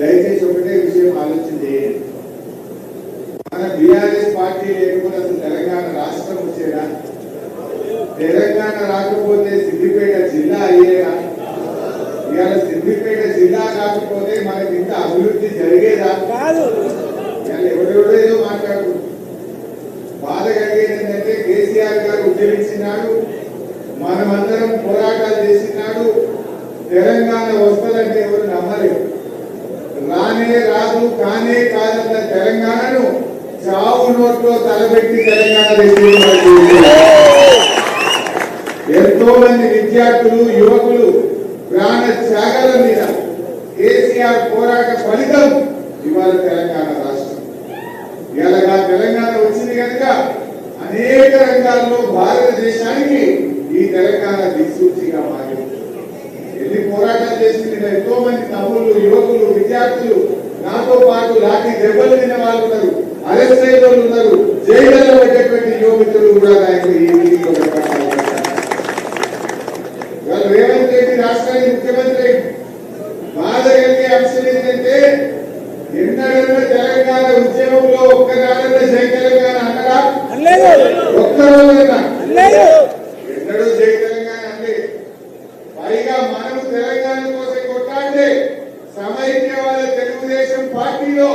దయచేసి ఒకటే విషయం ఆలోచన చేయండి మన బీఆర్ఎస్ పార్టీ అసలు తెలంగాణ రాష్ట్రం వచ్చేదా? తెలంగాణ రాకపోతే సిద్దిపేట జిల్లా అయ్యేదా? ఇవాళ సిద్దిపేట జిల్లా కాకపోతే మనకి ఇంత అభివృద్ధి జరిగేదా? ఇవాళ ఎవరెవరో ఏదో మాట్లాడుకుంటున్నారు బాధ కలిగేది ఏంటంటే కేసీఆర్ గారు ఉద్యమించినాడు మనమందరం పోరాటాలు చేసినాడు. తెలంగాణ వస్తుందంటే ఎవరు నమ్మలేదు కానే రాదు కానే కాదన్న తెలంగాణను చావు నోట్లో తలబెట్టి తెలంగాణ ఎంతో మంది విద్యార్థులు యువకులు ప్రాణ త్యాగాల మీద కేసీఆర్ పోరాట ఫలితం ఇవాళ తెలంగాణ రాష్ట్రం. ఇలాగా తెలంగాణ వచ్చింది కనుక అనేక రంగాల్లో భారతదేశానికి ఈ తెలంగాణ దిక్సూచిగా మారింది. ఎన్ని పోరాటాలు చేసింది ఎంతో మంది తమ్ముళ్ళు యువకులు విద్యార్థులు పాటు లాంటి దెబ్బలు తినే వాళ్ళు ఉన్నారు అరెస్ట్ అయిన వాళ్ళు ఉన్నారు జైల్లో పెట్టేటువంటి యువకులు కూడా నాకు ఈ మీటింగ్లో కనపడతారు. ఇవాళ రేవంత్ రెడ్డి రాష్ట్రానికి ముఖ్యమంత్రి బాధ కలిగే అంశం ఏంటంటే ఎన్నడన్నా తెలంగాణ ఉద్యమంలో ఒక్కనాడన్నా జై తెలంగాణ అన్నడా అనలేదు ఒక్క రోజైనా అనలేదు ఎన్నడూ జై తెలంగాణ అంటే పైగా మనం తెలంగాణ కోసం కొట్టాడే సమైక్యవాద తెలుగుదేశం పార్టీలో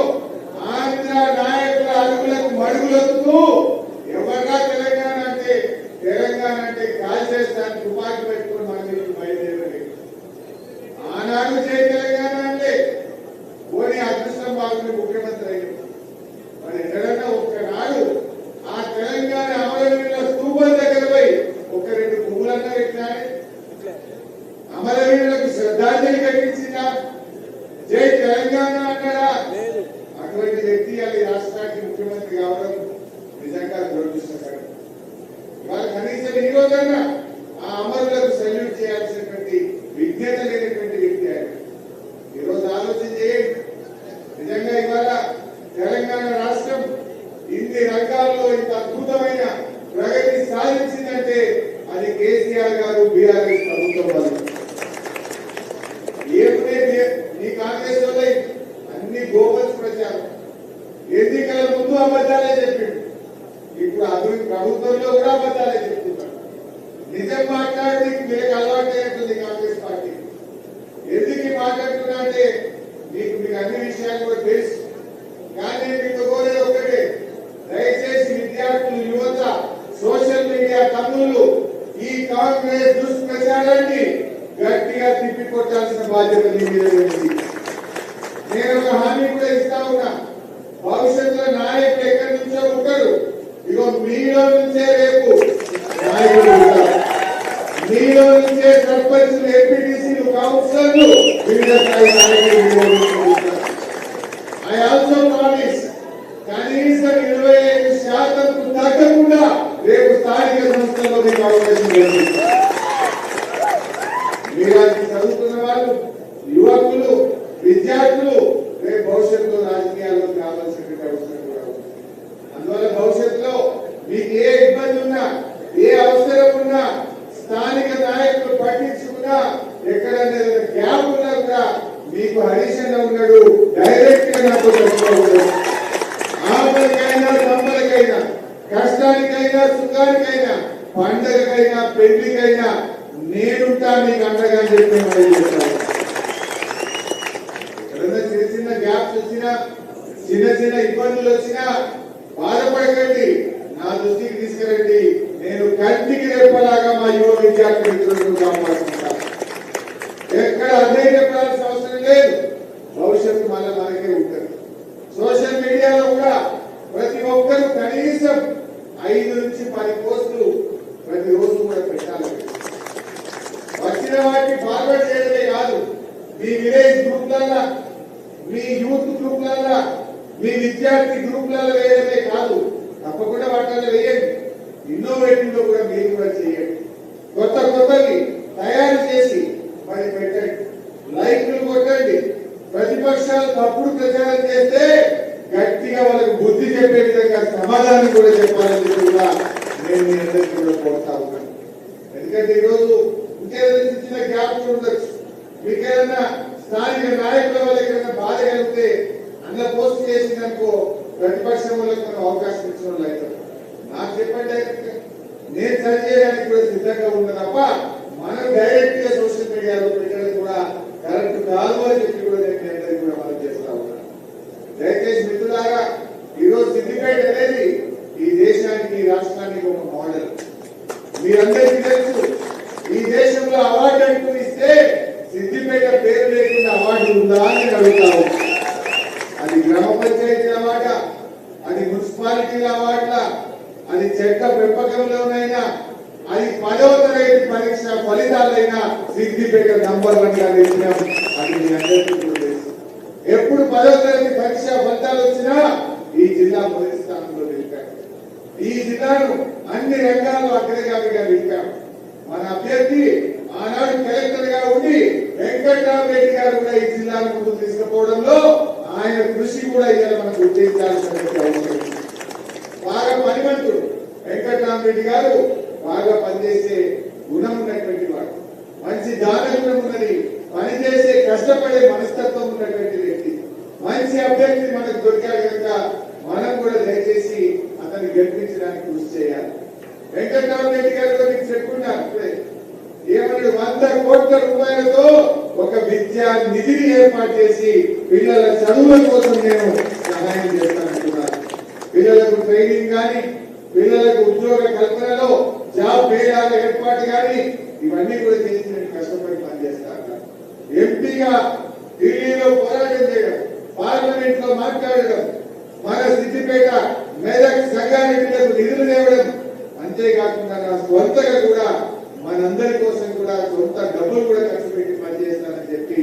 ఆంధ్ర నాయకుల అడుగులకు మడుగులొత్తు. ఎవరా తెలంగాణ అంటే? తెలంగాణ అంటే కాల్చేస్తాను తుపాకీ పెట్టుకుని మన మీకు బయలుదేరలేదు ఆనాడు జై తెలంగాణ అంటే పోనీ అదృష్టం బాగుంది ముఖ్యమంత్రి అయ్యింది మరి ఎక్కడన్నా ఒక్కనాడు ఆ తెలంగాణ అమరవీరుల స్తూపం దగ్గర పోయి ఒక రెండు పువ్వులన్నా పెట్టినాడే అమరవీరులకు శ్రద్ధాంజలి కట్టించిందా జై తెలంగాణ అన్నాడా లేదు అటువంటి వ్యక్తి అది రాష్ట్రానికి ముఖ్యమంత్రి కావడం నిజంగా దురదృష్టకరం. ఇవాళ కనీసం ఈ రోజైనా ఆ అమరులకు సెల్యూట్ చేయాల్సినటువంటి విజ్ఞత లేనటువంటి వ్యక్తి ఆయన. ఈరోజు ఆలోచన చేయండి. నిజంగా ఇవాళ తెలంగాణ రాష్ట్రం ఇన్ని రంగాల్లో ఇంత అద్భుతమైన ప్రగతి సాధించిందంటే అది కేసీఆర్ గారు బీఆర్ఎస్ ప్రభుత్వం వాళ్ళు. ఏ నీ- కాంగ్రెస్ వల్ల నిజం మాట్లాడి మీకు అలవాటు అయినట్టుంది కాంగ్రెస్ పార్టీ. ఎందుకు మాట్లాడుతున్నా అంటే మీకు మీకు అన్ని విషయాలు కూడా తెలుసు. కానీ మీకు కోరేది ఒకటే దయచేసి విద్యార్థులు యువత సోషల్ మీడియా తమ్ముళ్ళు ఈ కాంగ్రెస్ దుష్ప్రచారాన్ని గట్టిగా తిప్పికొట్టాల్సిన బాధ్యత మీ నేను ఒక హామీ కూడా ఇస్తా ఉన్నా. భవిష్యత్తులో నాయకులు ఎక్కడి నుంచో ఉంటారు. ఇగో మీలో నుంచే రేపు నాయకులు ఉంటారు మీలో నుంచే సర్పంచ్లు ఎంపీటీసీలు కౌన్సిలర్లు వివిధ స్థాయి నాయకులు మీలో నుంచి ఉంటారు. కనీసం ఇరవై ఐదు శాతం తగ్గకుండా రేపు స్థానిక సంస్థల్లో మీకు అవకాశం మీరు చదువుతున్న వాళ్ళు యువకులు విద్యార్థులు రేపు భవిష్యత్తులో రాజకీయాల్లో కావాల్సినటువంటి అవసరం కూడా ఉంది. అందువల్ల భవిష్యత్తులో మీకు ఏ ఇబ్బంది ఉన్నా ఏ అవసరం ఉన్నా స్థానిక నాయకులు పట్టించుకున్నా గ్యాప్ ఉన్నా కూడా మీకు హరీష్ అన్న ఉన్నాడు డైరెక్ట్గా నాకు కష్టానికైనా సుఖానికైనా పండగకైనా పెళ్ళికైనా నేనుంటా మీకు అండగా చెప్పి చిన్న చిన్న గ్యాప్స్ వచ్చినా చిన్న చిన్న ఇబ్బందులు వచ్చినా బాధపడకండి. నా దృష్టికి తీసుకురండి. నేను కంటికి రెప్పలాగా మా యువ విద్యార్థి మిత్రులను అర్థం చెప్పాల్సిన అవసరం లేదు. భవిష్యత్తు మన మనకే ఉంటుంది. సోషల్ మీడియాలో కూడా ప్రతి ఒక్కరు కనీసం ఐదు నుంచి పది పోస్టులు ప్రతి రోజు కూడా పెట్టాలి. వచ్చిన వాటిని ఫార్వర్డ్ చేయడమే కాదు. మీ విలేజ్ గ్రూప్లల్లా మీ యూత్ గ్రూప్లల్లా మీ విద్యార్థి గ్రూప్లలో వేయడమే కాదు. తప్పకుండా వాటిలో వేయండి. ఇన్నోవేటివ్లో కూడా మీరు కూడా చేయండి. కొత్త కొత్త చెప్పే విధంగా సమాధానం కూడా చెప్పాలని చెప్పి కూడా నేను మీ అందరికీ కూడా కోరుతా ఉన్నాను. ఎందుకంటే ఈరోజు ఇంకేదైనా చిన్న గ్యాప్ ఉండొచ్చు. మీకేదైనా స్థానిక నాయకుల వల్ల ఎక్కడైనా బాధ కలిగితే అన్న పోస్ట్ చేసిందనుకో ప్రతిపక్షం వాళ్ళకి మనం అవకాశం ఇచ్చిన వాళ్ళు అవుతాం. నాకు చెప్పండి నేను సరి చేయడానికి కూడా సిద్ధంగా ఉన్నా తప్ప మనం డైరెక్ట్గా సోషల్ మీడియాలో పెట్టడం కూడా కరెక్ట్ కాదు అని చెప్పి కూడా నేను మీ అందరికీ కూడా మనం చేస్తా ఉన్నాను దయచేసి మిత్రులారా ఈరోజు సిద్దిపేట అనేది ఈ దేశానికి ఈ రాష్ట్రానికి ఒక మోడల్ మీరందరికీ తెలుసు ఈ దేశంలో అవార్డు అంటూ ఇస్తే సిద్దిపేట పేరు లేకుండా ఉందా అని అడుగుతావు అది గ్రామ పంచాయతీల అవార్డా అది మున్సిపాలిటీల అవార్డులా అది చెట్ల పెంపకంలోనైనా అది పదవ తరగతి పరీక్ష ఫలితాలైనా సిద్దిపేట నంబర్ వన్గా నిలిచినాం అది మీ అందరికీ తెలుసు. ఎప్పుడు పదవ తరగతి పరీక్ష ఫలితాలు వచ్చినా ఈ జిల్లా మొదటి స్థానంలో నిలిపారు. ఈ జిల్లాను అన్ని రంగాల్లో అగ్రగామిగా నిలిపాం మన అభ్యర్థి ఆనాడు కలెక్టర్గా ఉండి వెంకట్రామరెడ్డి గారు కూడా ఈ జిల్లాను ముందుకు తీసుకుపోవడంలో ఆయన కృషి కూడా ఇవాళ మనకు గుర్తించాల్సిన అవసరం బాగా పనిమంతుడు వెంకట్రామరెడ్డి గారు బాగా పనిచేసే గుణం ఉన్నటువంటి వాడు. మంచి దాన గుణం ఉన్నది పనిచేసే కష్టపడే మనస్తత్వం ఉన్నటువంటి వ్యక్తి. మంచి అభ్యర్థి మనకు దొరికాడు కనుక మనం కూడా దయచేసి అతన్ని గెలిపించడానికి కృషి చేయాలి. వెంకట్రామరెడ్డి గారు మీకు చెప్పుకున్నారు ఇప్పుడే. ఏమన్నాడు? వంద కోట్ల రూపాయలతో ఒక విద్యా నిధిని ఏర్పాటు చేసి పిల్లల చదువుల కోసం నేను సహాయం చేస్తానంటున్నాను పిల్లలకు ట్రైనింగ్ కానీ పిల్లలకు ఉద్యోగ కల్పనలో జాబ్ మేళాల ఏర్పాటు కానీ ఇవన్నీ కూడా చేసి నేను కష్టపడి పనిచేస్తాను. ఎంపీగా ఢిల్లీలో పోరాటం చేయడం పార్లమెంట్లో మాట్లాడడం మన సిద్దిపేట మెదక్ సంగారెడ్డిలకు నిధులు తేవడం అంతేకాకుండా నా స్వంతగా కూడా మనందరి కోసం కూడా సొంత డబ్బులు కూడా ఖర్చు పెట్టి పనిచేస్తానని చెప్పి